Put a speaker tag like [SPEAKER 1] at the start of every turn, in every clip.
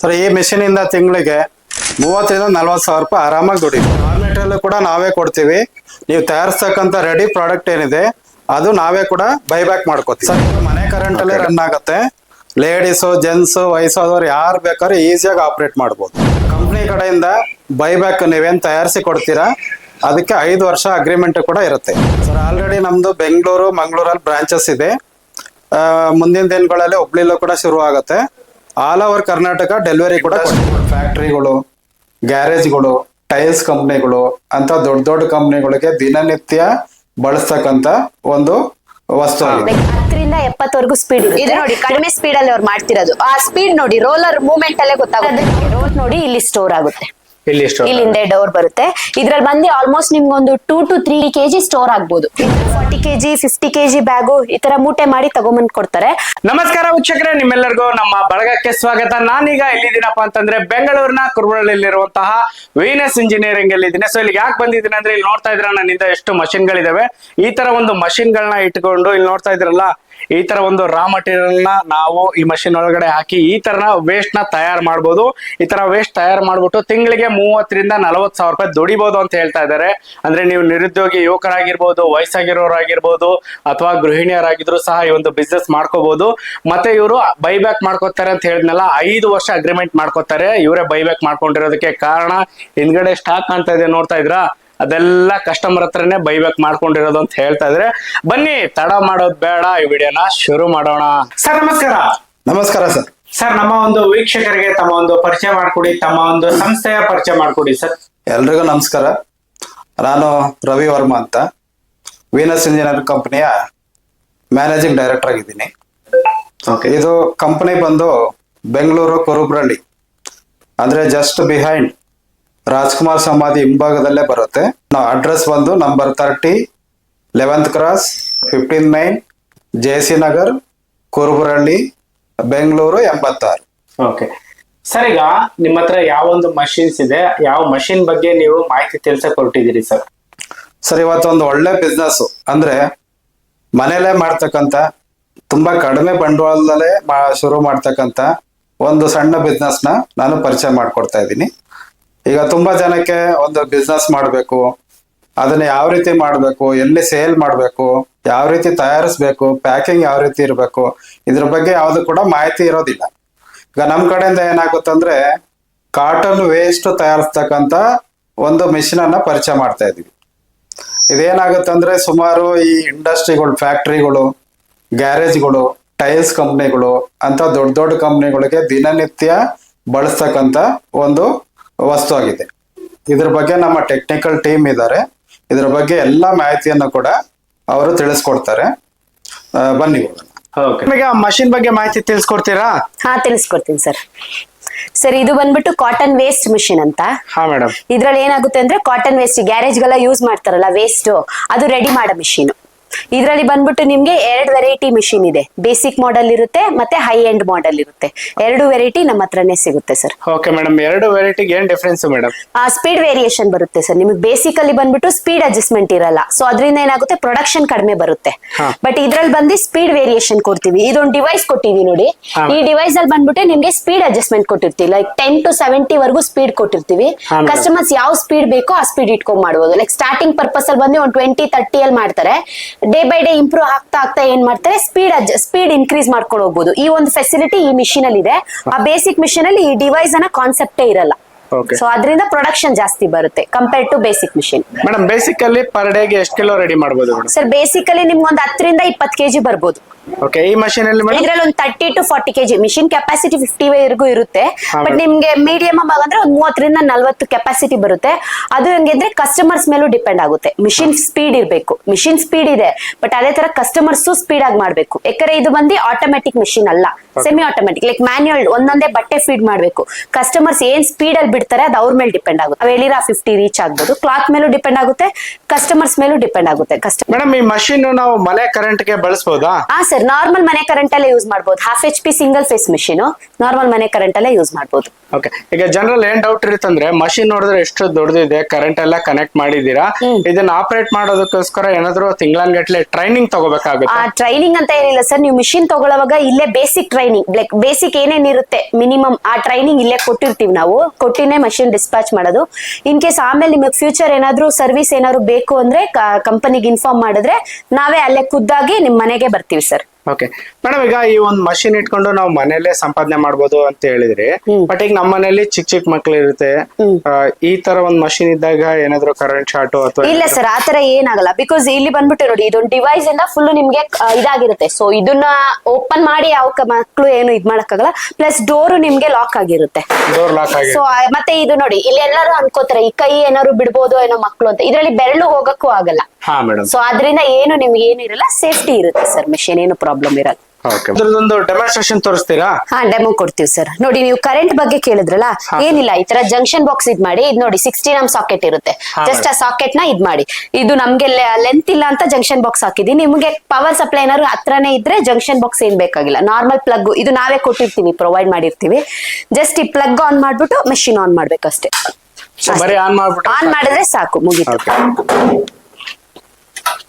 [SPEAKER 1] Sir ಈ machine ಇಂದ ತಿಂಗಳಿಗೆ ಮೂವತ್ತರಿಂದ ನಲ್ವತ್ತು ಸಾವಿರ ರೂಪಾಯಿ ಆರಾಮಾಗಿ ದುಡಿತೀವಿ ರಾ ಮೆಟೀರಿಯಲ್ ಕೂಡ ನಾವೇ ಕೊಡ್ತೀವಿ. ನೀವು ತಯಾರಿಸ್ತಕ್ಕಂಥ ರೆಡಿ ಪ್ರಾಡಕ್ಟ್ ಏನಿದೆ ಅದು ನಾವೇ ಕೂಡ ಬೈಬ್ಯಾಕ್ ಮಾಡ್ಕೋತೀವಿ. ಸರ್ ಮನೆ ಕರೆಂಟ್ ಅಲ್ಲೇ ರನ್ ಆಗುತ್ತೆ. ಲೇಡೀಸು ಜೆಂಟ್ಸು ವಯಸ್ಸಾದವ್ರು ಯಾರು ಬೇಕಾದ್ರೂ ಈಸಿಯಾಗಿ ಆಪರೇಟ್ ಮಾಡ್ಬೋದು. ಕಂಪ್ನಿ ಕಡೆಯಿಂದ ಬೈಬ್ಯಾಕ್ ನೀವೇನು ತಯಾರಿಸಿ ಕೊಡ್ತೀರಾ ಅದಕ್ಕೆ ಐದು ವರ್ಷ ಅಗ್ರಿಮೆಂಟ್ ಕೂಡ ಇರುತ್ತೆ. ಸರ್ ಆಲ್ರೆಡಿ ನಮ್ದು ಬೆಂಗಳೂರು ಮಂಗಳೂರಲ್ಲಿ ಬ್ರಾಂಚಸ್ ಇದೆ. ಮುಂದಿನ ದಿನಗಳಲ್ಲಿ ಹುಬ್ಳಿಲೂ ಕೂಡ ಶುರು ಆಗುತ್ತೆ ಆಲ್ ಓವರ್ ಕರ್ನಾಟಕ ಡೆಲಿವರಿ ಕೂಡ ಫ್ಯಾಕ್ಟ್ರಿಗಳು ಗ್ಯಾರೇಜ್ಗಳು ಟೈಲ್ಸ್ ಕಂಪ್ನಿಗಳು ಅಂತ ದೊಡ್ಡ ದೊಡ್ಡ ಕಂಪ್ನಿಗಳಿಗೆ ದಿನನಿತ್ಯ ಬಳಸ್ತಕ್ಕಂತ ಒಂದು ವಸ್ತು
[SPEAKER 2] ಹತ್ತರಿಂದ ಎಪ್ಪತ್ತವರೆಗೂ ಸ್ಪೀಡ್ ಇದೆ ನೋಡಿ ಕಡಿಮೆ ಸ್ಪೀಡ್ ಅಲ್ಲಿ ಅವ್ರು ಮಾಡ್ತಿರೋದು. ಆ ಸ್ಪೀಡ್ ನೋಡಿ ರೋಲರ್ ಮೂವ್ಮೆಂಟ್ ಅಲ್ಲೇ ಗೊತ್ತಾಗುತ್ತೆ. ರೋಲ್ ನೋಡಿ ಇಲ್ಲಿ ಸ್ಟೋರ್ ಆಗುತ್ತೆ.
[SPEAKER 3] ಇಲ್ಲಿ ಎಷ್ಟು
[SPEAKER 2] ಇಲ್ಲಿ ಹಿಂದೆ ಡೋರ್ ಬರುತ್ತೆ. ಇದ್ರಲ್ಲಿ ಬಂದು ಆಲ್ಮೋಸ್ಟ್ ನಿಮ್ಗೊಂದು two to three kg store ಆಗ್ಬೋದು. Forty kg fifty kg bag ಈ ತರ ಮೂಟೆ ಮಾಡಿ ತಗೊಂಬಂದ್ ಕೊಡ್ತಾರೆ.
[SPEAKER 3] ನಮಸ್ಕಾರ ವೀಕ್ಷಕರೇ ನಿಮ್ಮೆಲ್ಲರಿಗೂ ನಮ್ಮ ಬಳಗಕ್ಕೆ ಸ್ವಾಗತ. ನಾನೀಗ ಎಲ್ಲಿದ್ದೀನಪ್ಪ ಅಂತಂದ್ರೆ ಬೆಂಗಳೂರಿನ ಕುರುಬಳಲ್ಲಿರುವಂತಹ ವೀನಸ್ ಇಂಜಿನಿಯರಿಂಗ್ ಅಲ್ಲಿ ಇದ್ದೀನಿ. ಸೊ ಇಲ್ಲಿ ಯಾಕೆ ಬಂದಿದ್ದೀನಿ ಅಂದ್ರೆ ಇಲ್ಲಿ ನೋಡ್ತಾ ಇದ್ರ ನನ್ನಿಂದ ಎಷ್ಟು ಮಷಿನ್ಗಳಿದಾವೆ ಈ ತರ ಒಂದು ಮಷಿನ್ಗಳನ್ನ ಇಟ್ಕೊಂಡು ಇಲ್ಲಿ ನೋಡ್ತಾ ಇದ್ರಲ್ಲ ಈ ತರ ಒಂದು ರಾ ಮಟೀರಿಯಲ್ನ ನಾವು ಈ ಮಷಿನ್ ಒಳಗಡೆ ಹಾಕಿ ಈ ತರ ವೇಸ್ಟ್ನ ತಯಾರು ಮಾಡಬಹುದು ಈ ತರ ವೇಸ್ಟ್ ತಯಾರು ಮಾಡ್ಬಿಟ್ಟು ತಿಂಗಳಿಗೆ ಮೂವತ್ತರಿಂದ ನಲವತ್ತು ಸಾವಿರ ರೂಪಾಯಿ ದುಡಿಬಹುದು ಅಂತ ಹೇಳ್ತಾ ಇದ್ದಾರೆ. ಅಂದ್ರೆ ನೀವು ನಿರುದ್ಯೋಗಿ ಯುವಕರಾಗಿರ್ಬೋದು, ವಯಸ್ಸಾಗಿರೋರಾಗಿರ್ಬೋದು, ಅಥವಾ ಗೃಹಿಣಿಯರಾಗಿದ್ರು ಸಹ ಈ ಒಂದು ಬಿಸ್ನೆಸ್ ಮಾಡ್ಕೋಬಹುದು ಮತ್ತೆ ಇವರು ಬೈಬ್ಯಾಕ್ ಮಾಡ್ಕೋತಾರೆ ಅಂತ ಹೇಳಿದ್ನಲ್ಲ, ಐದು ವರ್ಷ ಅಗ್ರಿಮೆಂಟ್ ಮಾಡ್ಕೋತಾರೆ. ಇವರೇ ಬೈಬ್ಯಾಕ್ ಮಾಡ್ಕೊಂಡಿರೋದಕ್ಕೆ ಕಾರಣ, ಹಿಂದ್ಗಡೆ ಸ್ಟಾಕ್ ಕಾಣ್ತಾ ಇದೆ, ನೋಡ್ತಾ ಇದ್ರಾ ಅದೆಲ್ಲ ಕಸ್ಟಮರ್ ಹತ್ರನೇ ಬೈಬ್ಯಾಕ್ ಮಾಡ್ಕೊಂಡಿರೋದು ಅಂತ ಹೇಳ್ತಾ ಇದ್ರೆ ಬನ್ನಿ ತಡ ಮಾಡೋದ್ ಬೇಡ ಈ ವಿಡಿಯೋನ ಶುರು ಮಾಡೋಣ. ಸರ್ ನಮಸ್ಕಾರ.
[SPEAKER 1] ನಮಸ್ಕಾರ ಸರ್.
[SPEAKER 3] ಸರ್ ನಮ್ಮ ಒಂದು ವೀಕ್ಷಕರಿಗೆ ತಮ್ಮ ಒಂದು ಪರಿಚಯ ಮಾಡ್ಕೊಡಿ ತಮ್ಮ ಒಂದು ಸಂಸ್ಥೆಯ ಪರಿಚಯ ಮಾಡ್ಕೊಡಿ ಸರ್.
[SPEAKER 1] ಎಲ್ರಿಗೂ ನಮಸ್ಕಾರ. ನಾನು ರವಿ ವರ್ಮಾ ಅಂತ. ವೀನಸ್ ಇಂಜಿನಿಯರ್ ಕಂಪನಿಯ ಮ್ಯಾನೇಜಿಂಗ್ ಡೈರೆಕ್ಟರ್ ಆಗಿದ್ದೀನಿ. ಇದು ಕಂಪನಿ ಬಂದು ಬೆಂಗಳೂರು ಕುರುಬ್ರಳ್ಳಿ. ಅಂದ್ರೆ ಜಸ್ಟ್ ಬಿಹೈಂಡ್ ರಾಜ್ಕುಮಾರ್ ಸಮಾಧಿ ಹಿಂಭಾಗದಲ್ಲೇ ಬರುತ್ತೆ. ನಾವು ಅಡ್ರೆಸ್ ಬಂದು number thirty eleventh cross fifteen nine J C Nagar Kurubarahalli Bengaluru ಎಂಬತ್ತಾರು.
[SPEAKER 3] ಓಕೆ ಸರ್ ಈಗ ನಿಮ್ಮ ಹತ್ರ ಯಾವ ಒಂದು ಮಷಿನ್ಸ್ ಇದೆ? ಯಾವ ಮಷಿನ್ ಬಗ್ಗೆ ನೀವು ಮಾಹಿತಿ ತಿಳ್ಸಕ್ ಹೊರಟಿದ್ದೀರಿ ಸರ್
[SPEAKER 1] ಸರ್ ಇವತ್ತೊಂದು ಒಳ್ಳೆ ಬಿಸ್ನೆಸ್ ಅಂದ್ರೆ ಮನೆಯಲ್ಲೇ ಮಾಡ್ತಕ್ಕಂಥ ತುಂಬಾ ಕಡಿಮೆ ಬಂಡವಾಳದಲ್ಲೇ ಮಾ- ಶುರು ಮಾಡ್ತಕ್ಕಂಥ ಒಂದು ಸಣ್ಣ ಬಿಸ್ನೆಸ್ನ ನಾನು ಪರಿಚಯ ಮಾಡ್ಕೊಡ್ತಾ ಇದ್ದೀನಿ. ಈಗ ತುಂಬಾ ಜನಕ್ಕೆ ಒಂದು ಬಿಸ್ನೆಸ್ ಮಾಡಬೇಕು, ಅದನ್ನ ಯಾವ ರೀತಿ ಮಾಡಬೇಕು, ಎಲ್ಲಿ ಸೇಲ್ ಮಾಡಬೇಕು, ಯಾವ ರೀತಿ ತಯಾರಿಸ್ಬೇಕು ಪ್ಯಾಕಿಂಗ್ ಯಾವ ರೀತಿ ಇರಬೇಕು, ಇದ್ರ ಬಗ್ಗೆ ಯಾವುದು ಕೂಡ ಮಾಹಿತಿ ಇರೋದಿಲ್ಲ. ಈಗ ನಮ್ಮ ಕಡೆಯಿಂದ ಏನಾಗುತ್ತಂದ್ರೆ ಕಾಟನ್ ವೇಸ್ಟ್ ತಯಾರಿಸ್ತಕ್ಕಂಥ ಒಂದು ಮಿಷಿನ್ ಅನ್ನ ಪರಿಚಯ ಮಾಡ್ತಾ ಇದೀವಿ ಇದೇನಾಗುತ್ತಂದ್ರೆ ಸುಮಾರು ಈ ಇಂಡಸ್ಟ್ರಿಗಳು ಫ್ಯಾಕ್ಟ್ರಿಗಳು ಗ್ಯಾರೇಜ್ಗಳು ಟೈಲ್ಸ್ ಕಂಪ್ನಿಗಳು ಅಂತ ದೊಡ್ಡ ದೊಡ್ಡ ಕಂಪ್ನಿಗಳಿಗೆ ದಿನನಿತ್ಯ ಬಳಸ್ತಕ್ಕಂಥ ಒಂದು ವಸ್ತು ಆಗಿದೆ. ಇದ್ರ ಬಗ್ಗೆ ನಮ್ಮ ಟೆಕ್ನಿಕಲ್ ಟೀಮ್ ಇದ್ದಾರೆ ಇದ್ರ ಬಗ್ಗೆ ಎಲ್ಲ ಮಾಹಿತಿಯನ್ನು ಕೂಡ ಅವರು ತಿಳಿಸ್ಕೊಡ್ತಾರೆ. ಆ, ಬನ್ನಿ.
[SPEAKER 3] ನಿಮಗೆ ಆ ಮಷಿನ್ ಬಗ್ಗೆ ಮಾಹಿತಿ ತಿಳಿಸ್ಕೊಡ್ತೀರಾ?
[SPEAKER 2] ಹಾ ತಿಳಿಸ್ಕೊಡ್ತೀನಿ ಸರ್. ಸರ್ ಇದು ಬಂದ್ಬಿಟ್ಟು ಕಾಟನ್ ವೇಸ್ಟ್ ಮಿಷಿನ್ ಅಂತ.
[SPEAKER 3] ಹಾ ಮೇಡಮ್
[SPEAKER 2] ಇದ್ರಲ್ಲಿ ಏನಾಗುತ್ತೆ ಅಂದ್ರೆ ಕಾಟನ್ ವೇಸ್ಟ್ ಗ್ಯಾರೇಜ್ ಗೆಲ್ಲ ಯೂಸ್ ಮಾಡ್ತಾರಲ್ಲ ವೇಸ್ಟ್ ಅದು ರೆಡಿ ಮಾಡೋ ಮಿಷಿನ್ ಇದ್ರಲ್ಲಿ ಬಂದ್ಬಿಟ್ಟು ನಿಮ್ಗೆ ಎರಡು ವೆರೈಟಿ ಮಿಷಿನ್ ಇದೆ. ಬೇಸಿಕ್ ಮಾಡೆಲ್ ಇರುತ್ತೆ ಮತ್ತೆ ಹೈ ಎಂಡ್ ಮಾಡೆಲ್ ಇರುತ್ತೆ. ಎರಡು ವೆರೈಟಿ ನಮ್ಮ ಹತ್ರನೇ ಸಿಗುತ್ತೆ ಸರ್
[SPEAKER 3] ಓಕೆ ಮೇಡಮ್ ಎರಡು ವೆರೈಟಿಗೆ ಏನ್ ಡಿಫ್ರೆನ್ಸ್ ಮೇಡಮ್
[SPEAKER 2] ಸ್ಪೀಡ್ ವೇರಿಯೇಷನ್ ಬರುತ್ತೆ ಸರ್ ನಿಮಗೆ ಅಲ್ಲಿ ಬಂದ್ಬಿಟ್ಟು ಸ್ಪೀಡ್ ಅಡ್ಜಸ್ಟ್ಮೆಂಟ್ ಇರಲ್ಲ. ಸೊ ಅದರಿಂದ ಏನಾಗುತ್ತೆ? ಪ್ರೊಡಕ್ಷನ್ ಕಡಿಮೆ ಬರುತ್ತೆ. ಬಟ್ ಇದ್ರಲ್ಲಿ ಬಂದು ಸ್ಪೀಡ್ ವೇರಿಯೇಷನ್ ಕೊಡ್ತೀವಿ. ಇದೊಂದು ಡಿವೈಸ್ ಕೊಟ್ಟಿವಿ ನೋಡಿ. ಈ ಡಿವೈಸ್ ಅಲ್ಲಿ ಬಂದ್ಬಿಟ್ಟು ನಿಮ್ಗೆ ಸ್ಪೀಡ್ ಅಡ್ಜಸ್ಟ್ಮೆಂಟ್ ಕೊಟ್ಟಿರ್ತೀವಿ. ಲೈಕ್ ಟೆನ್ ಟು ಸೆವೆಂಟಿ ವರೆಗೂ ಸ್ಪೀಡ್ ಕೊಟ್ಟಿರ್ತೀವಿ. ಕಸ್ಟಮರ್ಸ್ ಯಾವ ಸ್ಪೀಡ್ ಬೇಕೋ ಆ ಸ್ಪೀಡ್ ಇಟ್ಕೊಂಡ್ ಮಾಡ್ಬೋದು. ಲೈಕ್ ಸ್ಟಾರ್ಟಿಂಗ್ ಪರ್ಪಸ್ ಅಲ್ಲಿ ಬಂದು ಒಂದು ಟ್ವೆಂಟಿ ತರ್ಟಿ ಅಲ್ಲಿ ಮಾಡ್ತಾರೆ. ಡೇ ಬೈ ಡೇ ಇಂಪ್ರೂವ್ ಆಗ್ತಾ ಆಗ್ತಾ ಏನ್ ಮಾಡ್ತಾರೆ? ಸ್ಪೀಡ್ ಸ್ಪೀಡ್ ಇನ್ಕ್ರೀಸ್ ಮಾಡ್ಕೊಂಡು ಹೋಗ್ಬೋದು. ಈ ಒಂದು ಫೆಸಿಲಿಟಿ ಈ ಮಿಷಿನ್ ಅಲ್ಲಿ ಇದೆ. ಆ ಬೇಸಿಕ್ ಮಿಷಿನ್ ಅಲ್ಲಿ ಈ ಡಿವೈಸ್ ಅನ್ನ ಕಾನ್ಸೆಪ್ಟೇ ಇರಲ್ಲ. ಸೊ ಅದರಿಂದ ಪ್ರೊಡಕ್ಷನ್ ಜಾಸ್ತಿ ಬರುತ್ತೆ compare to basic machine
[SPEAKER 3] madam basically per ಡೇಗೆ ಎಷ್ಟು ಕಿಲೋ ರೆಡಿ ಮಾಡಬಹುದು ಮೇಡಮ್
[SPEAKER 2] ಸರ್ ಬೇಸಿಕಲಿ ನಿಮ್ಗೆ ಒಂದು ಹತ್ತರಿಂದ ಇಪ್ಪತ್ತು ಕೆಜಿ ಬರ್ಬೋದು.
[SPEAKER 3] ಓಕೆ ಈ ಮಷೀನ್ ಅಲ್ಲಿ ಮೇಡಮ್
[SPEAKER 2] ಇದ್ರಲ್ಲಿ ಒಂದು thirty to forty kg machine capacity fifty ವರೆಗೂ ಇರುತ್ತೆ ಬಟ್. ನಿಮ್ಗೆ ಮೀಡಿಯಂ ಅಂದ್ರೆ ಒಂದು ಮೂವತ್ತರಿಂದ ನಲ್ವತ್ತು ಕೆಪಾಸಿಟಿ ಬರುತ್ತೆ. ಅದು ಹೆಂಗಿದ್ರೆ ಕಸ್ಟಮರ್ಸ್ ಮೇಲೂ ಡಿಪೆಂಡ್ ಆಗುತ್ತೆ. ಮಿಷಿನ್ ಸ್ಪೀಡ್ ಇರಬೇಕು. ಮಿಷಿನ್ ಸ್ಪೀಡ್ ಇದೆ ಬಟ್ ಅದೇ ತರ ಕಸ್ಟಮರ್ಸ್ ಸ್ಪೀಡ್ ಆಗಿ ಮಾಡಬೇಕು. ಯಾಕಂದ್ರೆ ಇದು ಬಂದು ಆಟೋಮೆಟಿಕ್ ಮಿಷಿನ್ ಅಲ್ಲ. ಸೆಮಿ ಆಟೋಮೆಟಿಕ್ ಲೈಕ್ ಮ್ಯಾನ್ಯುಯಲ್ ಒಂದೊಂದೇ ಬಟ್ಟೆ ಫೀಡ್ ಮಾಡಬೇಕು. ಕಸ್ಟಮರ್ಸ್ ಏನ್ ಸ್ಪೀಡ್ ಅಲ್ಲಿ ಬಿಡ್ತಾರೆ ಅದು ಅವ್ರ ಮೇಲೆ ಡಿಪೆಂಡ್ ಆಗುತ್ತೆ. ಅವ್ರು ಹೇಳಿರ ಫಿಫ್ಟಿ ರೀಚ್ ಆಗ್ಬೋದು. ಕ್ಲಾತ್ ಮೇಲೂ ಡಿಪೆಂಡ್ ಆಗುತ್ತೆ ಕಸ್ಟಮರ್ಸ್ ಮೇಲೂ ಡಿಪೆಂಡ್ ಆಗುತ್ತೆ. ಕಸ್ಟಮರ್
[SPEAKER 3] ಮೇಡಮ್ ಈ ಮಷೀನ್ ನಾವು ಮನೆ ಕರೆಂಟ್ಗೆ ಬಳಸಬಹುದಾ
[SPEAKER 2] ಹಾ ಸರ್ ನಾರ್ಮಲ್ ಮನೆ ಕರೆಂಟ್ ಅಲ್ಲೇ ಯೂಸ್ ಮಾಡಬಹುದು half H P single phase machine normal ಮನೆ ಕರೆಂಟ್ ಅಲ್ಲೇ ಯೂಸ್ ಮಾಡಬಹುದು
[SPEAKER 3] ಓಕೆ ಈಗ ಜನರಲ್ ಏನ್ ಡೌಟ್ ಇರುತ್ತಂದ್ರೆ ಮಷಿನ್ ನೋಡಿದ್ರೆ ಎಷ್ಟು ದೊಡ್ಡದಿದೆ ಕರೆಂಟ್ ಎಲ್ಲ ಕನೆಕ್ಟ್ ಮಾಡಿದೀರಾ ಇದನ್ನ ಆಪರೇಟ್ ಮಾಡೋದಕ್ಕೋಸ್ಕರ ಏನಾದ್ರು ತಿಂಗಳನ್ಗಟ್ಲೆ ಟ್ರೈನಿಂಗ್ ತಗೋಬೇಕಾಗುತ್ತೆ?
[SPEAKER 2] ಆ ಟ್ರೈನಿಂಗ್ ಅಂತ ಏನಿಲ್ಲ ಸರ್ ನೀವು ಮಿಷಿನ್ ತಗೊಳ್ಳುವಾಗ ಇಲ್ಲೇ ಬೇಸಿಕ್ ಟ್ರೈನಿಂಗ್ ಲೈಕ್ ಬೇಸಿಕ್ ಏನೇನಿರುತ್ತೆ ಮಿನಿಮಮ್ ಆ ಟ್ರೈನಿಂಗ್ ಇಲ್ಲೇ ಕೊಟ್ಟಿರ್ತೀವಿ ನಾವು. ಕೊಟ್ಟಿನೇ ಮಷಿನ್ ಡಿಸ್ಪ್ಯಾಚ್ ಮಾಡೋದು. ಇನ್ ಕೇಸ್ ಆಮೇಲೆ ನಿಮಗೆ ಫ್ಯೂಚರ್ ಏನಾದ್ರು ಸರ್ವಿಸ್ ಏನಾದ್ರು ಬೇಕು ಅಂದ್ರೆ ಕಂಪನಿಗೆ ಇನ್ಫಾರ್ಮ್ ಮಾಡಿದ್ರೆ ನಾವೇ ಅಲ್ಲೇ ಖುದ್ದಾಗಿ ನಿಮ್ ಮನೆಗೆ ಬರ್ತೀವಿ ಸರ್
[SPEAKER 3] ಓಕೆ ಮೇಡಮ್ ಈಗ ಈ ಒಂದು ಮಷಿನ್ ಇಟ್ಕೊಂಡು ನಾವು ಮನೇಲೆ ಸಂಪಾದನೆ ಮಾಡ್ಬೋದು ಅಂತ ಹೇಳಿದ್ರಿ. ಬಟ್ ಈಗ ನಮ್ಮ ಮನೇಲಿ ಚಿಕ್ಕ ಚಿಕ್ಕ ಮಕ್ಳು ಇರುತ್ತೆ ಆ, ಈ ತರ ಒಂದ್ ಮಷಿನ್ ಇದ್ದಾಗ ಏನಾದ್ರು ಕರೆಂಟ್ ಶಾರ್ಟ್ ಅಥವಾ
[SPEAKER 2] ಇಲ್ಲ ಸರ್ ಆತರ ಏನಾಗಲ್ಲ. ಬಿಕಾಸ್ ಇಲ್ಲಿ ಬಂದ್ಬಿಟ್ಟು ನೋಡಿ ಇದೊಂದು ಡಿವೈಸ್ ಇಂದ ಫುಲ್ ನಿಮ್ಗೆ ಆ, ಇದಾಗಿರುತ್ತೆ. ಸೊ ಇದನ್ನ ಓಪನ್ ಮಾಡಿ ಯಾವ ಮಕ್ಳು ಏನು ಇದ್ ಮಾಡಕ್ಕಾಗಲ್ಲ. ಪ್ಲಸ್ ಡೋರ್ ನಿಮ್ಗೆ ಲಾಕ್ ಆಗಿರುತ್ತೆ.
[SPEAKER 3] ಡೋರ್ ಲಾಕ್ ಆಗಿ
[SPEAKER 2] ಸೊ ಮತ್ತೆ ಇದು ನೋಡಿ ಇಲ್ಲಿ ಎಲ್ಲರೂ ಅನ್ಕೋತಾರೆ ಈ ಕೈ ಏನಾದ್ರು ಬಿಡ್ಬೋದು ಏನೋ ಮಕ್ಳು ಅಂತ. ಇದ್ರಲ್ಲಿ ಬೆರಳು ಹೋಗಕ್ಕೂ ಆಗಲ್ಲ.
[SPEAKER 3] ಹಾ ಮೇಡಮ್
[SPEAKER 2] ಸೊ ಅದರಿಂದ ಏನು ನಿಮ್ಗೆ ಏನು ಇರಲ್ಲ ಸೇಫ್ಟಿ ಇರುತ್ತೆ ಸರ್ ಮಿಷಿನ್ ಏನು ಪ್ರಾಬ್ಲಮ್ ಇರಲ್ಲ.
[SPEAKER 3] ಓಕೆ ಅದ್ರದ್ದೊಂದು ಡೆಮಾನ್ಸ್ಟ್ರೇಷನ್ ತೋರಿಸ್ತೀರಾ?
[SPEAKER 2] ಹಾ ಡೆಮೋ ಕೊಡ್ತೀವಿ ಸರ್ ನೋಡಿ ನೀವು ಕರೆಂಟ್ ಬಗ್ಗೆ ಕೇಳಿದ್ರಲ್ಲ ಏನಿಲ್ಲ ಈ ತರ ಜಂಕ್ಷನ್ ಬಾಕ್ಸ್ ಇದ್ ಮಾಡಿ ಇದ್ ನೋಡಿ ಸಿಕ್ಸ್ಟಿ ನಮ್ ಸಾಕೆಟ್ ಇರುತ್ತೆ. ಜಸ್ಟ್ ಆ ಸಾಕೆಟ್ನ ಇದ್ ಮಾಡಿ. ಇದು ನಮ್ಗೆ ಲೆಂತ್ ಇಲ್ಲ ಅಂತ ಜಂಕ್ಷನ್ ಬಾಕ್ಸ್ ಹಾಕಿದ್ವಿ ನಿಮ್ಗೆ ಪವರ್ ಸಪ್ಲೈ ಏನಾದ್ರು ಹತ್ರನೇ ಇದ್ರೆ ಜಂಕ್ಷನ್ ಬಾಕ್ಸ್ ಏನ್ ಬೇಕಾಗಿಲ್ಲ. ನಾರ್ಮಲ್ ಪ್ಲಗ್ ಇದು ನಾವೇ ಕೊಟ್ಟಿರ್ತೀವಿ ಪ್ರೊವೈಡ್ ಮಾಡಿರ್ತೀವಿ. ಜಸ್ಟ್ ಈ ಪ್ಲಗ್ ಆನ್ ಮಾಡ್ಬಿಟ್ಟು ಮೆಷಿನ್ ಆನ್ ಮಾಡ್ಬೇಕಷ್ಟೇ.
[SPEAKER 3] ಬರೀ ಆನ್ ಮಾಡ್ಬಿಟ್ಟು
[SPEAKER 2] ಆನ್ ಮಾಡಿದ್ರೆ ಸಾಕು ಮುಗೀತು.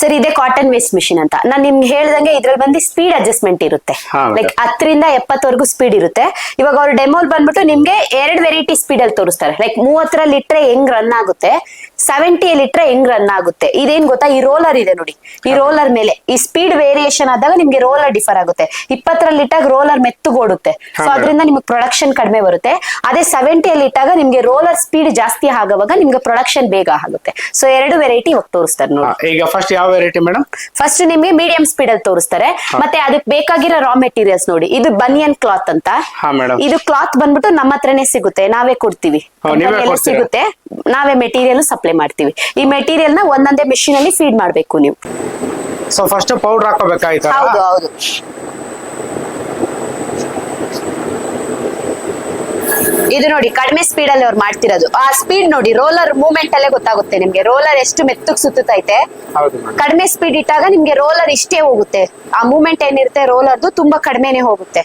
[SPEAKER 2] ಸರ್ ಇದೆ ಕಾಟನ್ ವೇಸ್ಟ್ ಮಿಷಿನ್ ಅಂತ. ನಾನು ನಿಮ್ಗೆ ಹೇಳ್ದಂಗೆ ಇದ್ರಲ್ಲಿ ಬಂದು ಸ್ಪೀಡ್ ಅಡ್ಜಸ್ಟ್ಮೆಂಟ್ ಇರುತ್ತೆ.
[SPEAKER 3] ಹಾ, madam.
[SPEAKER 2] ಲೈಕ್ ಹತ್ತರಿಂದ ಎಪ್ಪತ್ತವರೆಗೂ ಸ್ಪೀಡ್ ಇರುತ್ತೆ. ಇವಾಗ ಅವ್ರು ಡೆಮೋಲ್ ಬಂದ್ಬಿಟ್ಟು ನಿಮ್ಗೆ ಎರಡ್ ವೆರೈಟಿ ಸ್ಪೀಡ್ ಅಲ್ಲಿ ತೋರಿಸ್ತಾರೆ. ಲೈಕ್ ಮೂವತ್ತರಲ್ಲಿ ಇಟ್ರೆ ಹೆಂಗ್ ರನ್ ಆಗುತ್ತೆ ಸೆವೆಂಟಿಯಲ್ಲಿ ಇಟ್ರೆ ಹೆಂಗ್ ರನ್ ಆಗುತ್ತೆ. ಇದೇನ್ ಗೊತ್ತಾ? ಈ ರೋಲರ್ ಇದೆ ನೋಡಿ. ಈ ರೋಲರ್ ಮೇಲೆ ಈ ಸ್ಪೀಡ್ ವೇರಿಯೇಷನ್ ಆದಾಗ ನಿಮ್ಗೆ ರೋಲರ್ ಡಿಫರ್ ಆಗುತ್ತೆ. ಇಪ್ಪತ್ತರಲ್ಲಿ ಇಟ್ಟಾಗ ರೋಲರ್ ಮೆತ್ತುಗೋಡುತ್ತೆ. ಸೊ. ಅದರಿಂದ ನಿಮ್ಗೆ ಪ್ರೊಡಕ್ಷನ್ ಕಡಿಮೆ ಬರುತ್ತೆ. ಅದೇ ಸೆವೆಂಟಿಯಲ್ಲಿ ಇಟ್ಟಾಗ ನಿಮ್ಗೆ ರೋಲರ್ ಸ್ಪೀಡ್ ಜಾಸ್ತಿ ಆಗುವಾಗ ನಿಮ್ಗೆ ಪ್ರೊಡಕ್ಷನ್ ಬೇಗ ಆಗುತ್ತೆ. ಸೊ ಎರಡು ವೆರೈಟಿ ಇವಾಗ ತೋರಿಸ್ತಾರೆ ನೋಡಿ.
[SPEAKER 3] ಈಗ ಫಸ್ಟ್ ಯಾವ ವೆರೈಟಿ ಮೇಡಮ್
[SPEAKER 2] ಫಸ್ಟ್ ನಿಮ್ಗೆ ಮೀಡಿಯಂ ಸ್ಪೀಡ್ ಅಲ್ಲಿ ತೋರಿಸ್ತಾರೆ. ಮತ್ತೆ ಅದಕ್ಕೆ ಬೇಕಾಗಿರೋ ರಾ ಮೆಟೀರಿಯಲ್ಸ್ ನೋಡಿ. ಇದು ಬನಿಯನ್ ಕ್ಲಾತ್ ಅಂತ.
[SPEAKER 3] ಹಾ ಮೇಡಮ್
[SPEAKER 2] ಇದು ಕ್ಲಾತ್ ಬಂದ್ಬಿಟ್ಟು ನಮ್ಮ ಹತ್ರನೇ ಸಿಗುತ್ತೆ. ನಾವೇ ಕೊಡ್ತೀವಿ. ಸಿಗುತ್ತೆ. ನಾವೇ ಮೆಟೀರಿಯಲ್ ಸಪ್ಲೈ ಮಾಡ್ತೀವಿ. ಈ ಮೆಟೀರಿಯಲ್ನ ಒಂದೊಂದೇ ಮೆಷಿನ್ ಅಲ್ಲಿ ಫೀಡ್ ಮಾಡ್ಬೇಕು ನೀವು.
[SPEAKER 3] ಸೊ ಫಸ್ಟ್ ಪೌಡರ್ ಹಾಕೋಬೇಕಾಯ್ತು
[SPEAKER 2] ಹೌದು ಹೌದು. ಇದು ನೋಡಿ ಕಡಿಮೆ ಸ್ಪೀಡ್ ಅಲ್ಲಿ ಅವ್ರು ಮಾಡ್ತಿರೋದು. ಆ ಸ್ಪೀಡ್ ನೋಡಿ ರೋಲರ್ ಮೂವ್ಮೆಂಟ್ ಅಲ್ಲೇ ಗೊತ್ತಾಗುತ್ತೆ ನಿಮ್ಗೆ. ರೋಲರ್ ಎಷ್ಟು ಮೆತ್ತಗ್ ಸುತ್ತೈತೆ ಕಡಿಮೆ ಸ್ಪೀಡ್ ಇಟ್ಟಾಗ ನಿಮ್ಗೆ ರೋಲರ್ ಇಷ್ಟೇ ಹೋಗುತ್ತೆ. ಆ ಮೂವ್ಮೆಂಟ್ ಏನಿರುತ್ತೆ ರೋಲರ್ದು ತುಂಬಾ ಕಡಿಮೆನೆ ಹೋಗುತ್ತೆ.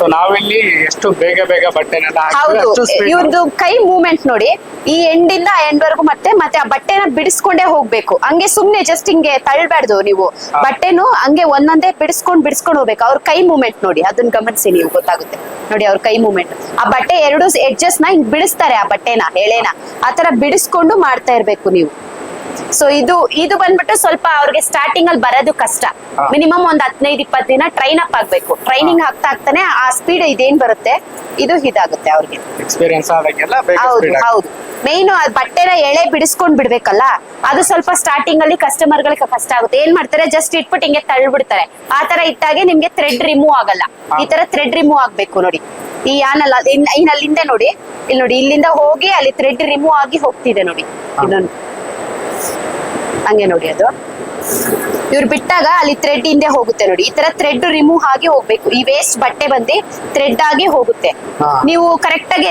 [SPEAKER 3] ಸೊ ನಾವಿಲ್ಲಿ ಎಷ್ಟು ಬೇಗ ಬೇಗ ಬಟ್ಟೆನೆಲ್ಲ
[SPEAKER 2] ಹೌದು. ಇವ್ರದ್ದು ಕೈ ಮೂವ್ಮೆಂಟ್ ನೋಡಿ ಈ ಎಂಡ್ ಇಂದ ಎಂಡ್ ವರ್ಗು ಮತ್ತೆ ಮತ್ತೆ ಆ ಬಟ್ಟೆನ ಬಿಡಿಸ್ಕೊಂಡೇ ಹೋಗ್ಬೇಕು. ಹಂಗೆ ಸುಮ್ನೆ ಜಸ್ಟ್ ಹಿಂಗೆ ತಳ್ಬಾರ್ದು ನೀವು. ಬಟ್ಟೆನು ಹಂಗೆ ಒಂದೊಂದೇ ಬಿಡಿಸ್ಕೊಂಡ್ ಬಿಡಿಸ್ಕೊಂಡ್ ಹೋಗ್ಬೇಕು. ಅವ್ರ ಕೈ ಮೂವ್ಮೆಂಟ್ ನೋಡಿ ಅದನ್ನ ಗಮನಿಸಿ ನೀವು ಗೊತ್ತಾಗುತ್ತೆ. ನೋಡಿ ಅವ್ರ ಕೈ ಮೂವ್ಮೆಂಟ್ ಆ ಬಟ್ಟೆ ಎರಡು ಎಡ್ಜಸ್ನ ಹಿಂಗ್ ಬಿಡಿಸ್ತಾರೆ ಆ ಬಟ್ಟೆನ ಎಳೆನ. ಆತರ ಬಿಡಿಸ್ಕೊಂಡು ಮಾಡ್ತಾ ಇರ್ಬೇಕು ನೀವು. ಸೊ ಇದು ಇದು ಬಂದ್ಬಿಟ್ಟು ಸ್ವಲ್ಪ ಅವ್ರಿಗೆ ಸ್ಟಾರ್ಟಿಂಗ್ ಅಲ್ಲಿ ಬರೋದು ಕಷ್ಟ. ಮಿನಿಮಮ್ ಒಂದ್ ಹದಿನೈದು ಇಪ್ಪತ್ತು ದಿನ ಟ್ರೈನ್ ಅಪ್ ಆಗ್ಬೇಕು. ಟ್ರೈನಿಂಗ್ ಆಗ್ತಾ ಆಗ್ತಾನೆ ಆ ಸ್ಪೀಡ್ ಇದೇನ್ ಬರುತ್ತೆ? ಇದು ಇದಾಗುತ್ತೆ ಅವ್ರಿಗೆ.
[SPEAKER 3] ಎಕ್ಸ್ಪೀರಿಯನ್ಸ್ ಆದಾಗೆಲ್ಲ ಬೇಗ
[SPEAKER 2] ಹೌದು ಹೌದು. ಮೇನ್ ಬಟ್ಟೆನ ಎಳೆ ಬಿಡಿಸ್ಕೊಂಡ್ ಬಿಡ್ಬೇಕಲ್ಲ ಅದು ಸ್ವಲ್ಪ ಸ್ಟಾರ್ಟಿಂಗ್ ಅಲ್ಲಿ ಕಸ್ಟಮರ್ ಗಳಿಗೆ ಕಷ್ಟ ಆಗುತ್ತೆ. ಏನ್ ಮಾಡ್ತಾರೆ? ಜಸ್ಟ್ ಇಟ್ಬಿಟ್ಟು ಹಿಂಗೆ ತಳ್ಬಿಡ್ತಾರೆ. ಆ ತರ ಇಟ್ಟಾಗೆ ನಿಮ್ಗೆ ಥ್ರೆಡ್ ರಿಮೂವ್ ಆಗಲ್ಲ. ಈ ತರ ಥ್ರೆಡ್ ರಿಮೂವ್ ಆಗ್ಬೇಕು ನೋಡಿ. ಈ ಯಾನಲ್ಲ ಇನ್ ಇನ್ ಅಲ್ಲಿಂದ ನೋಡಿ. ಇಲ್ಲಿ ನೋಡಿ ಇಲ್ಲಿಂದ ಹೋಗಿ ಅಲ್ಲಿ ಥ್ರೆಡ್ ರಿಮೂವ್ ಆಗಿ ಹೋಗ್ತಿದೆ ನೋಡಿ. ಇದೊಂದು ಹಂಗೆ ನೋಡಿ ಅದು. ಇವ್ರು ಬಿಟ್ಟಾಗ ಅಲ್ಲಿ ಥ್ರೆಡ್ ಹಿಂದೆ ಹೋಗುತ್ತೆ ನೋಡಿ. ಈ ತರ ಥ್ರೆಡ್ ರಿಮೂವ್ ಆಗಿ ಹೋಗ್ಬೇಕು. ಈ ವೇಸ್ಟ್ ಬಟ್ಟೆ ಬಂದು ಥ್ರೆಡ್ ಆಗಿ ಹೋಗುತ್ತೆ. ನೀವು ಕರೆಕ್ಟ್ ಆಗಿ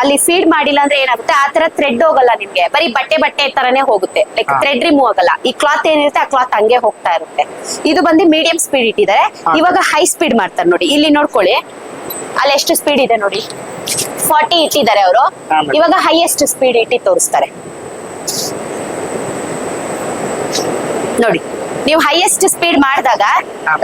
[SPEAKER 2] ಅಲ್ಲಿ ಫೀಡ್ ಮಾಡಿಲ್ಲ ಅಂದ್ರೆ ಏನಾಗುತ್ತೆ? ಆ ತರ ಥ್ರೆಡ್ ಹೋಗಲ್ಲ ನಿಮ್ಗೆ. ಬರೀ ಬಟ್ಟೆ ಬಟ್ಟೆ ತರನೇ ಹೋಗುತ್ತೆ. ಲೈಕ್. ಥ್ರೆಡ್ ರಿಮೂವ್ ಆಗಲ್ಲ. ಈ ಕ್ಲಾತ್ ಏನಿರುತ್ತೆ ಆ ಕ್ಲಾತ್ ಹಂಗೆ ಹೋಗ್ತಾ ಇರುತ್ತೆ. ಇದು ಬಂದು ಮೀಡಿಯಂ ಸ್ಪೀಡ್ ಇಟ್ಟಿದ್ದಾರೆ. ಇವಾಗ ಹೈ ಸ್ಪೀಡ್ ಮಾಡ್ತಾರೆ ನೋಡಿ. ಇಲ್ಲಿ ನೋಡ್ಕೊಳ್ಳಿ. ಅಲ್ಲಿ ಎಷ್ಟು ಸ್ಪೀಡ್ ಇದೆ ನೋಡಿ. ಫಾರ್ಟಿ ಇಟ್ಟಿದ್ದಾರೆ ಅವರು. ಇವಾಗ ಹೈಯೆಸ್ಟ್ ಸ್ಪೀಡ್ ಇಟ್ಟಿ ತೋರಿಸ್ತಾರೆ. ನೋಡಿ ನೀವು ಹೈಯೆಸ್ಟ್ ಸ್ಪೀಡ್ ಮಾಡಿದಾಗ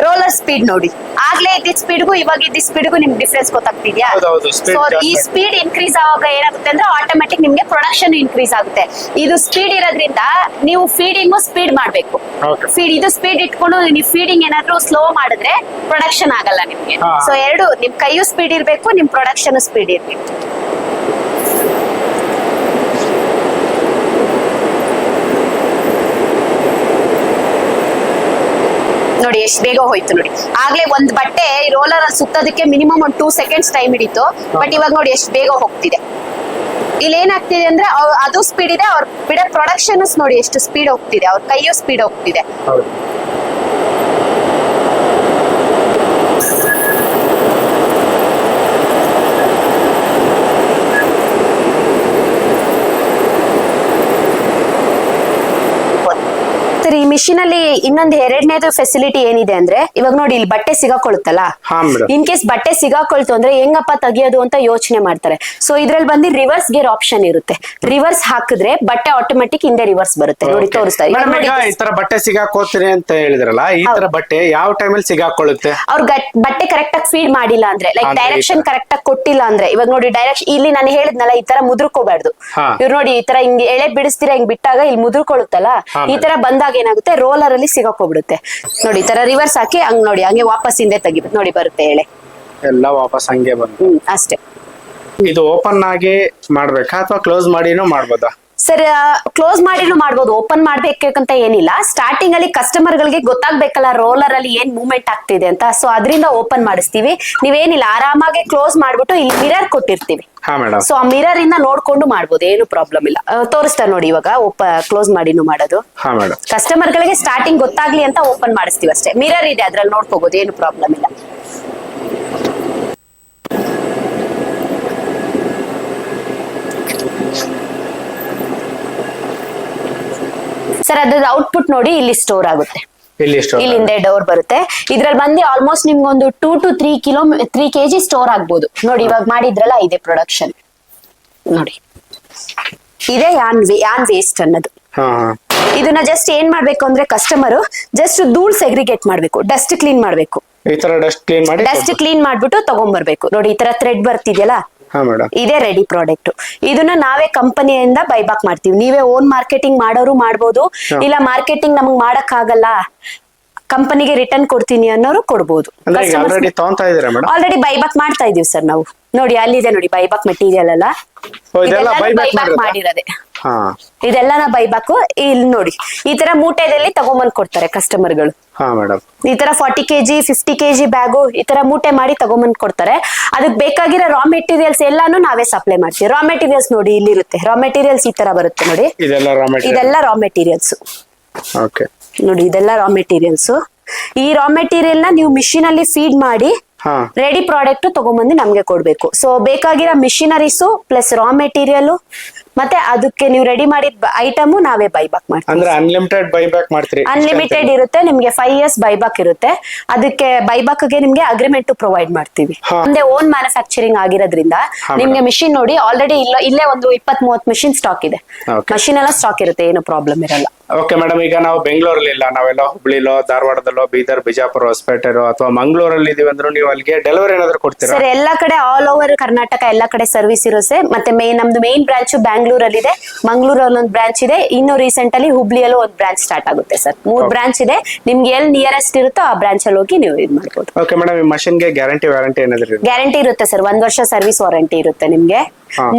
[SPEAKER 2] ರೋಲರ್ ಸ್ಪೀಡ್ ನೋಡಿ. ಆಗ್ಲೇ ಇದ್ದಿದ್ ಸ್ಪೀಡ್ಗೂ ಇವಾಗ ಇದ್ದಿದ್ ಸ್ಪೀಡ್ಗೂ ನಿಮ್ಗೆ ಡಿಫ್ರೆನ್ಸ್ ಗೊತ್ತಾಗ್ತಿದ್ಯಾ?
[SPEAKER 3] ಹೌದೌದು, speed
[SPEAKER 2] ಸೊ
[SPEAKER 3] ಜಾಸ್ತಿ.
[SPEAKER 2] ಈ ಸ್ಪೀಡ್ ಇನ್ಕ್ರೀಸ್ ಆವಾಗ ಏನಾಗುತ್ತೆ ಅಂದ್ರೆ ಆಟೋಮೆಟಿಕ್ ನಿಮ್ಗೆ ಪ್ರೊಡಕ್ಷನ್ ಇನ್ಕ್ರೀಸ್ ಆಗುತ್ತೆ. ಇದು ಸ್ಪೀಡ್ ಇರೋದ್ರಿಂದ ನೀವು ಫೀಡಿಂಗು ಸ್ಪೀಡ್ ಮಾಡ್ಬೇಕು.
[SPEAKER 3] Okay.
[SPEAKER 2] ಫೀಡ್ ಇದು ಸ್ಪೀಡ್ ಇಟ್ಕೊಂಡು ನೀವು ಫೀಡಿಂಗ್ ಏನಾದ್ರೂ ಸ್ಲೋ ಮಾಡಿದ್ರೆ ಪ್ರೊಡಕ್ಷನ್ ಆಗಲ್ಲ ನಿಮ್ಗೆ.
[SPEAKER 3] ಹಾ.
[SPEAKER 2] ಸೊ ಎರಡು ನಿಮ್ ಕೈಯು ಸ್ಪೀಡ್ ಇರ್ಬೇಕು ನಿಮ್ ಪ್ರೊಡಕ್ಷನ್ ಸ್ಪೀಡ್ ಇರ್ಬೇಕು. ನೋಡಿ, ಎಷ್ಟು ಬೇಗ ಹೋಯ್ತು ನೋಡಿ. ಆಗ್ಲೇ ಒಂದ್ ಬಟ್ಟೆ ರೋಲರ್ ಅಲ್ಲಿ ಸುತ್ತೋದಕ್ಕೆ ಮಿನಿಮಮ್ ಒಂದ್ ಟೂ ಸೆಕೆಂಡ್ಸ್ ಟೈಮ್ ಹಿಡಿತು. ಬಟ್ ಇವಾಗ ನೋಡಿ ಎಷ್ಟು ಬೇಗ ಹೋಗ್ತಿದೆ. ಇಲ್ಲಿ ಏನಾಗ್ತಿದೆ ಅಂದ್ರೆ ಅದು ಸ್ಪೀಡ್ ಇದೆ, ಅವ್ರ ಬಿಡೋ ಪ್ರೊಡಕ್ಷನ್ ನೋಡಿ ಎಷ್ಟು ಸ್ಪೀಡ್ ಹೋಗ್ತಿದೆ, ಅವ್ರ ಕೈಯೋ ಸ್ಪೀಡ್ ಹೋಗ್ತಿದೆ
[SPEAKER 3] ಹೌದು
[SPEAKER 2] ಮಿಷಿನ್ ಅಲ್ಲಿ ಇನ್ನೊಂದು ಎರಡನೇದು ಫೆಸಿಲಿಟಿ ಏನಿದೆ ಅಂದ್ರೆ ಇವಾಗ ನೋಡಿ ಇಲ್ಲಿ ಬಟ್ಟೆ ಸಿಗಾಕೊಳ್ತಲ್ಲ
[SPEAKER 3] ಹಾ ಮೇಡಮ್
[SPEAKER 2] ಇನ್ ಕೇಸ್ ಬಟ್ಟೆ ಸಿಗಾಕೊಳ್ತು ಅಂದ್ರೆ ಹೆಂಗಪ್ಪ ತೆಗಿಯೋದು ಅಂತ ಯೋಚನೆ ಮಾಡ್ತಾರೆ. ಸೊ ಇದ್ರಲ್ಲಿ ಬಂದು ರಿವರ್ಸ್ ಗೇರ್ ಆಪ್ಷನ್ ಇರುತ್ತೆ. ರಿವರ್ಸ್ ಹಾಕಿದ್ರೆ ಬಟ್ಟೆ ಆಟೋಮೆಟಿಕ್ ಹಿಂದೆ ರಿವರ್ಸ್ ಬರುತ್ತೆ. ನೋಡಿ
[SPEAKER 3] ಮೇಡಮ್ ಈಗ ಈ ತರ ಬಟ್ಟೆ ಸಿಗಾಕೋತೀನಿ ಅಂತ ಹೇಳಿದ್ರಲ್ಲ ಈ ತರ ಬಟ್ಟೆ ಯಾವ ಟೈಮಲ್ಲಿ ಸಿಗಾಕೊಳ್ಳುತ್ತೆ?
[SPEAKER 2] ಅವ್ರ ಬಟ್ಟೆ ಕರೆಕ್ಟ್ ಆಗಿ ಫೀಡ್ ಮಾಡಿಲ್ಲ ಅಂದ್ರೆ ಲೈಕ್
[SPEAKER 3] ಅಂದ್ರೆ
[SPEAKER 2] ಡೈರೆಕ್ಷನ್. ಕರೆಕ್ಟ್ ಆಗಿ ಕೊಟ್ಟಿಲ್ಲ ಅಂದ್ರೆ ಇವಾಗ ನೋಡಿ ಡೈರೆಕ್ಷನ್ ಇಲ್ಲಿ ನಾನು ಹೇಳಿದ್ನಲ್ಲ ಈ ತರ ಮುದ್ರಕೋಬಾರ್ದು.
[SPEAKER 3] ಹಾ.
[SPEAKER 2] ಇವ್ರು ನೋಡಿ ಈ ತರ ಹಿಂಗ್ ಎಳೆ ಬಿಡಿಸ್ತೀರಾ ಹಿಂಗ್ ಬಿಟ್ಟಾಗ ಇಲ್ಲಿ ಮುದ್ರಕೊಳ್ಳುತ್ತಲ್ಲ?
[SPEAKER 3] ಹಾ,
[SPEAKER 2] ಈ ತರ ಬಂದಾಗ ಏನಾಗುತ್ತೆ? ರೋಲರ್ ಅಲ್ಲಿ ಸಿಗಕ್ಕೋಗ್ಬಿಡುತ್ತೆ ನೋಡಿ ಈ ತರ ರಿವರ್ಸ್ ಹಾಕಿ ಹಂಗ್ ನೋಡಿ ಹಂಗೆ ವಾಪಸ್ ಹಿಂದೆ ತೆಗಿಬೇಕು ನೋಡಿ ಬರುತ್ತೆ ಹೇಳಿ.
[SPEAKER 3] ಎಲ್ಲ ವಾಪಸ್ ಹಂಗೆ ಬಂದು
[SPEAKER 2] ಹ್ಮ್ ಅಷ್ಟೇ.
[SPEAKER 3] ಇದು ಓಪನ್ ಆಗಿ ಮಾಡ್ಬೇಕಾ ಅಥವಾ ಕ್ಲೋಸ್ ಮಾಡಿನೂ ಮಾಡ್ಬೋದಾ?
[SPEAKER 2] ಸರ್ ಕ್ಲೋಸ್ ಮಾಡಿನೂ ಮಾಡ್ಬೋದು. ಓಪನ್ ಮಾಡ್ಬೇಕಂತ ಏನಿಲ್ಲ. ಸ್ಟಾರ್ಟಿಂಗ್ ಅಲ್ಲಿ ಕಸ್ಟಮರ್ ಗಳಿಗೆ ಗೊತ್ತಾಗ್ಬೇಕಲ್ಲ ರೋಲರ್ ಅಲ್ಲಿ ಏನ್ ಮೂವ್ಮೆಂಟ್ ಆಗ್ತಿದೆ ಅಂತ. ಸೊ ಅದರಿಂದ ಓಪನ್ ಮಾಡಿಸ್ತೀವಿ. ನೀವೇನಿಲ್ಲ ಆರಾಮಾಗಿ ಕ್ಲೋಸ್ ಮಾಡ್ಬಿಟ್ಟು ಇಲ್ಲಿ ಮಿರರ್ ಕೊಟ್ಟಿರ್ತೀವಿ. ಸೊ ಆ ಮಿರರ್ ಇಂದ ನೋಡ್ಕೊಂಡು ಮಾಡ್ಬೋದು. ಏನು ಪ್ರಾಬ್ಲಮ್ ಇಲ್ಲ. ತೋರಿಸ್ತಾರೆ ನೋಡಿ ಇವಾಗ ಓಪ ಕ್ಲೋಸ್ ಮಾಡಿನೂ ಮಾಡೋದು. ಕಸ್ಟಮರ್ ಗಳಿಗೆ ಸ್ಟಾರ್ಟಿಂಗ್ ಗೊತ್ತಾಗ್ಲಿ ಅಂತ ಓಪನ್ ಮಾಡಿಸ್ತೀವಿ ಅಷ್ಟೇ. ಮಿರರ್ ಇದೆ ಅದ್ರಲ್ಲಿ ನೋಡ್ಕೋಬಹುದು ಏನು ಪ್ರಾಬ್ಲಮ್ ಇಲ್ಲ. ಅದ್ರದ್ದು ಔಟ್ಪುಟ್ ನೋಡಿ ಇಲ್ಲಿ ಸ್ಟೋರ್ ಆಗುತ್ತೆ. ಇಲ್ಲಿಂದ ಡೋರ್ ಬರುತ್ತೆ. ಇದ್ರಲ್ಲಿ ಬಂದು ಆಲ್ಮೋಸ್ಟ್ ನಿಮ್ಗೊಂದು two to three kilo three kg store ಆಗ್ಬೋದು. ನೋಡಿ ಇವಾಗ ಮಾಡಿದ್ರಲ್ಲ ಇದೆ ಪ್ರೊಡಕ್ಷನ್ ನೋಡಿ. ಇದೆ ಯಾನ್ ಯಾನ್ ವೇಸ್ಟ್ ಅನ್ನೋದು. ಇದನ್ನ ಜಸ್ಟ್ ಏನ್ ಮಾಡ್ಬೇಕು ಅಂದ್ರೆ ಕಸ್ಟಮರ್ ಜಸ್ಟ್ ಧೂಳ್ ಸೆಗ್ರಿಗೇಟ್ ಮಾಡ್ಬೇಕು ಡಸ್ಟ್ ಕ್ಲೀನ್ ಮಾಡ್ಬೇಕು.
[SPEAKER 3] ಈ ತರ ಡಸ್ಟ್ ಕ್ಲೀನ್ ಮಾಡಿ
[SPEAKER 2] ಡಸ್ಟ್ ಕ್ಲೀನ್ ಮಾಡ್ಬಿಟ್ಟು ತಗೊಂಡ್ಬರ್ಬೇಕು ನೋಡಿ ಈ ತರ ಥ್ರೆಡ್ ಬರ್ತಿದ್ಯಲ್ಲ? ಇದೇ ರೆಡಿ ಪ್ರಾಡಕ್ಟ್ ಇದನ್ನ ನಾವೇ ಕಂಪನಿಯಿಂದ ಬೈಬ್ಯಾಕ್ ಮಾಡ್ತೀವಿ. ನೀವೇ ಓನ್ ಮಾರ್ಕೆಟಿಂಗ್ ಮಾಡೋರು ಮಾಡ್ಬೋದು. ಇಲ್ಲ ಮಾರ್ಕೆಟಿಂಗ್ ನಮಗ್ ಮಾಡಕ್ ಆಗಲ್ಲ ಕಂಪನಿಗೆ ರಿಟರ್ನ್ ಕೊಡ್ತೀನಿ ಅನ್ನೋರು ಕೊಡ್ಬೋದು.
[SPEAKER 3] ಆಲ್ರೆಡಿ
[SPEAKER 2] ಬೈಬ್ಯಾಕ್ ಮಾಡ್ತಾ ಇದೀವಿ ಸರ್ ನಾವು. ನೋಡಿ ಅಲ್ಲಿದೆ ನೋಡಿ ಬೈಬ್ಯಾಕ್ ಮೆಟೀರಿಯಲ್
[SPEAKER 3] ಅಲ್ಲ ಇದೆಲ್ಲ buyback ಮಾಡಿರೋದೆ? ಹಾ.
[SPEAKER 2] ಇದೆಲ್ಲನ ಬೈಬ್ಯಾಕ್ ಇಲ್ಲಿ ನೋಡಿ ಈ ತರ ಮೂಟೆದಲ್ಲಿ ತಗೊಂಬಂದ್ ಕೊಡ್ತಾರೆ ಕಸ್ಟಮರ್ಗಳು
[SPEAKER 3] ಹಾ ಮೇಡಮ್
[SPEAKER 2] ಈ ತರ forty kg fifty kg bag ಈ ತರ ಮೂಟೆ ಮಾಡಿ ತಗೊಂಬಂದ್ ಕೊಡ್ತಾರೆ. ಅದಕ್ಕೆ ಬೇಕಾಗಿರೋ ರಾ ಮೆಟೀರಿಯಲ್ಸ್ ಎಲ್ಲಾನು ನಾವೇ ಸಪ್ಲೈ ಮಾಡ್ತೀವಿ. ರಾ ಮೆಟೀರಿಯಲ್ಸ್ ನೋಡಿ ಇಲ್ಲಿರುತ್ತೆ. ರಾ ಮೆಟೀರಿಯಲ್ಸ್ ಈ ತರ ಬರುತ್ತೆ ನೋಡಿ.
[SPEAKER 3] ಇದೆಲ್ಲ ರಾ ಮೆಟೀರಿಯಲ್
[SPEAKER 2] ಇದೆಲ್ಲ ರಾ ಮೆಟೀರಿಯಲ್ಸ್
[SPEAKER 3] ಓಕೆ
[SPEAKER 2] ನೋಡಿ ಇದೆಲ್ಲ ರಾ ಮೆಟೀರಿಯಲ್ಸ್ ಈ ರಾ ಮೆಟೀರಿಯಲ್ನ ನೀವು ಮಿಷಿನ್ ಅಲ್ಲಿ ಫೀಡ್ ಮಾಡಿ ರೆಡಿ ಪ್ರಾಡಕ್ಟ್ ತಗೊಂಬಂದು ನಮ್ಗೆ ಕೊಡ್ಬೇಕು. ಸೊ ಬೇಕಾಗಿರೋ ಮಿಷಿನರೀಸು ಪ್ಲಸ್ ರಾ ಮೆಟೀರಿಯಲ್ ಮತ್ತೆ ಅದಕ್ಕೆ ನೀವು ರೆಡಿ ಮಾಡಿದ ಐಟಮ್ ನಾವೇ ಬೈಬ್ಯಾಕ್ ಮಾಡ್ತೀವಿ.
[SPEAKER 3] ಅಂದ್ರೆ ಅನ್ಲಿಮಿಟೆಡ್ ಬೈ ಬ್ಯಾಕ್ ಮಾಡ್ತೀರಿ
[SPEAKER 2] ಅನ್ಲಿಮಿಟೆಡ್ ಇರುತ್ತೆ ನಿಮ್ಗೆ ಫೈವ್ ಇಯರ್ಸ್ ಬೈಬಾಕ್ ಇರುತ್ತೆ. ಅದಕ್ಕೆ ಬೈಬಾಕ್ಗೆ ನಿಮ್ಗೆ ಅಗ್ರಿಮೆಂಟ್ ಪ್ರೊವೈಡ್ ಮಾಡ್ತೀವಿ. ಮುಂದೆ ಓನ್ ಮ್ಯಾನುಫ್ಯಾಕ್ಚರಿಂಗ್ ಆಗಿರೋದ್ರಿಂದ ನಿಮ್ಗೆ ಮಿಷಿನ್ ನೋಡಿ ಆಲ್ರೆಡಿ ಇಲ್ಲ ಇಲ್ಲೇ ಒಂದು ಇಪ್ಪತ್ ಮೂವತ್ ಮಿಷಿನ್ ಸ್ಟಾಕ್ ಇದೆ. ಮಷಿನ್ ಎಲ್ಲ ಸ್ಟಾಕ್ ಇರುತ್ತೆ ಏನು ಪ್ರಾಬ್ಲಮ್ ಇರಲ್ಲ.
[SPEAKER 3] ಓಕೆ ಮೇಡಮ್ ಈಗ ನಾವು ಬೆಂಗಳೂರಲ್ಲಿ ಇಲ್ಲ. ನಾವೆಲ್ಲ ಹುಬ್ಳಿಲೋ ಧಾರವಾಡದಲ್ಲೋ ಬೀದರ್ ಬಿಜಾಪುರ ಹೊಸಪೇಟೆರೋ ಅಥವಾ ಮಂಗಳೂರಲ್ಲಿ ಇದೀವಿ ಅಂದ್ರೂ ನೀವು ಅಲ್ಲಿಗೆ ಡೆಲಿವರಿ ಏನಾದ್ರು ಕೊಡ್ತೀರಾ?
[SPEAKER 2] ಸರ್ ಎಲ್ಲಾ ಕಡೆ ಆಲ್ ಓವರ್ ಕರ್ನಾಟಕ ಎಲ್ಲಾ ಕಡೆ ಸರ್ವಿಸ್ ಇರುತ್ತೆ. ಮತ್ತೆ ಮೇನ್ ನಮ್ದು ಮೇನ್ ಬ್ರಾಂಚ್ ಬ್ಯಾಂಗ್ಳೂರಲ್ಲಿ ಇದೆ. ಮಂಗಳೂರಲ್ಲಿ ಒಂದು ಬ್ರಾಂಚ್ ಇದೆ. ಇನ್ನು ರೀಸೆಂಟ್ ಅಲ್ಲಿ ಹುಬ್ಳಿಯಲ್ಲೂ ಒಂದು ಬ್ರಾಂಚ್ ಸ್ಟಾರ್ಟ್ ಆಗುತ್ತೆ ಸರ್ ಮೂರ್. ಬ್ರಾಂಚ್ ಇದೆ. ನಿಮ್ಗೆ ಎಲ್ಲಿ ನಿಯರೆಸ್ಟ್ ಇರುತ್ತೋ ಆ ಬ್ರಾಂಚ್ ಅಲ್ಲಿ ಹೋಗಿ ನೀವು ಇದು ಮಾಡ್ಬೋದು.
[SPEAKER 3] ಓಕೆ ಮೇಡಮ್ ಈ ಮಷಿನ್ಗೆ ಗ್ಯಾರಂಟಿ ವ್ಯಾರಂಟಿ ಏನಾದ್ರು
[SPEAKER 2] ಗ್ಯಾರಂಟಿ ಇರುತ್ತೆ ಸರ್ ಒಂದ್ ವರ್ಷ ಸರ್ವಿಸ್ ವಾರಂಟಿ ಇರುತ್ತೆ ನಿಮ್ಗೆ.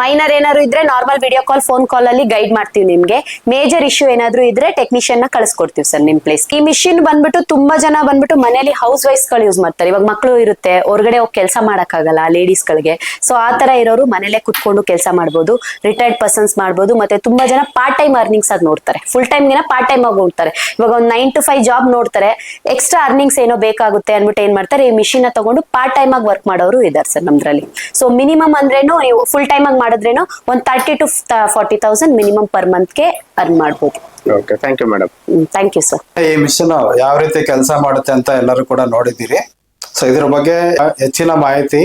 [SPEAKER 2] ಮೈನರ್ ಏನಾದ್ರು ಇದ್ರೆ normal video call phone call ಅಲ್ಲಿ ಗೈಡ್ ಮಾಡ್ತೀವಿ ನಿಮ್ಗೆ. ಮೇಜರ್ ಇಶ್ಯೂ ಏನಾದ್ರು ಇದ್ರೆ ಟೆಕ್ನಿಷಿಯನ್ನ ಕಳ್ಸ್ಕೊಡ್ತೀವಿ ಸರ್ ನಿಮ್ ಪ್ಲೇಸ್ ಈ ಮಿಷಿನ್ ಬಂದ್ಬಿಟ್ಟು ತುಂಬಾ ಜನ ಬಂದ್ಬಿಟ್ಟು ಮನೇಲಿ ಹೌಸ್ ವೈಫ್ಸ್ಗಳು ಯೂಸ್ ಮಾಡ್ತಾರೆ. ಇವಾಗ ಮಕ್ಕಳು ಇರುತ್ತೆ, ಹೊರಗಡೆ ಹೋಗಿ ಕೆಲಸ ಆಗಲ್ಲ ಲೇಡೀಸ್ ಗಳಿಗೆ. ಸೊ ಆ ತರ ಇರೋರು ಮನೇಲೆ ಕುತ್ಕೊಂಡು ಕೆಲಸ ಮಾಡ್ಬೋದು ರಿಟೈರ್ಡ್ ಪರ್ಸನ್ಸ್ ಮಾಡ್ಬೋದು, ಮತ್ತೆ ತುಂಬಾ ಜನ ಪಾರ್ಟ್ ಟೈಮ್ ಅರ್ನಿಂಗ್ಸ್ ಆಗಿ ನೋಡ್ತಾರೆ. ಫುಲ್ ಟೈಮ್ ಗಿನ ಪಾರ್ಟ್ ಟೈಮ್ ಆಗಿ ನೋಡ್ತಾರೆ. ಇವಾಗ ಒಂದು ನೈನ್ ಟು ಫೈವ್ ಜಾಬ್ ನೋಡ್ತಾರೆ. ಎಕ್ಸ್ಟ್ರಾ ಅರ್ನಿಂಗ್ಸ್ ಏನೋ ಬೇಕಾಗುತ್ತೆ ಅನ್ಬಿಟ್ಟು ಏನ್ ಮಾಡ್ತಾರೆ? ಈ ಮಿಷಿನ್ ತಗೊಂಡು ಪಾರ್ಟ್ ಟೈಮ್ ಆಗಿ ವರ್ಕ್ ಮಾಡೋರು ಇದಾರೆ ಸರ್ ನಮ್ದ್ರಲ್ಲಿ. ಸೊ ಮಿನಿಮಮ್ ಅಂದ್ರೇನು ನೀವು ಫುಲ್ ಟೈಮ್ ಆಗಿ ಮಾಡಿದ್ರೇನು ಒಂದ್ thirty to forty thousand minimum per ಮಂತ್ಗೆ earn ಮಾಡಬಹುದು
[SPEAKER 3] okay thank you madam
[SPEAKER 2] thank you sir
[SPEAKER 1] ಈ ಮಿಷನ್ ಯಾವ ರೀತಿ ಕೆಲಸ ಮಾಡುತ್ತೆ ಅಂತ ಎಲ್ಲರೂ ಕೂಡ ನೋಡಿದ್ದೀರಿ. ಸೊ ಇದ್ರ ಬಗ್ಗೆ ಹೆಚ್ಚಿನ ಮಾಹಿತಿ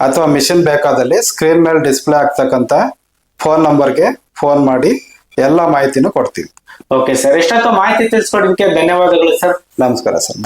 [SPEAKER 1] ಅಥವಾ ಮಿಷನ್ ಬೇಕಾದಲ್ಲಿ ಸ್ಕ್ರೀನ್ ಮೇಲೆ ಡಿಸ್ಪ್ಲೇ ಆಗ್ತಕ್ಕಂತ ಫೋನ್ ನಂಬರ್ಗೆ ಫೋನ್ ಮಾಡಿ ಎಲ್ಲ ಮಾಹಿತಿನೂ ಕೊಡ್ತೀವಿ.
[SPEAKER 3] ಓಕೆ ಸರ್ ಎಷ್ಟೊತ್ತು ಮಾಹಿತಿ ತಿಳಿಸ್ಕೊಡೋದಕ್ಕೆ ಧನ್ಯವಾದಗಳು ಸರ್
[SPEAKER 1] ನಮಸ್ಕಾರ ಸರ್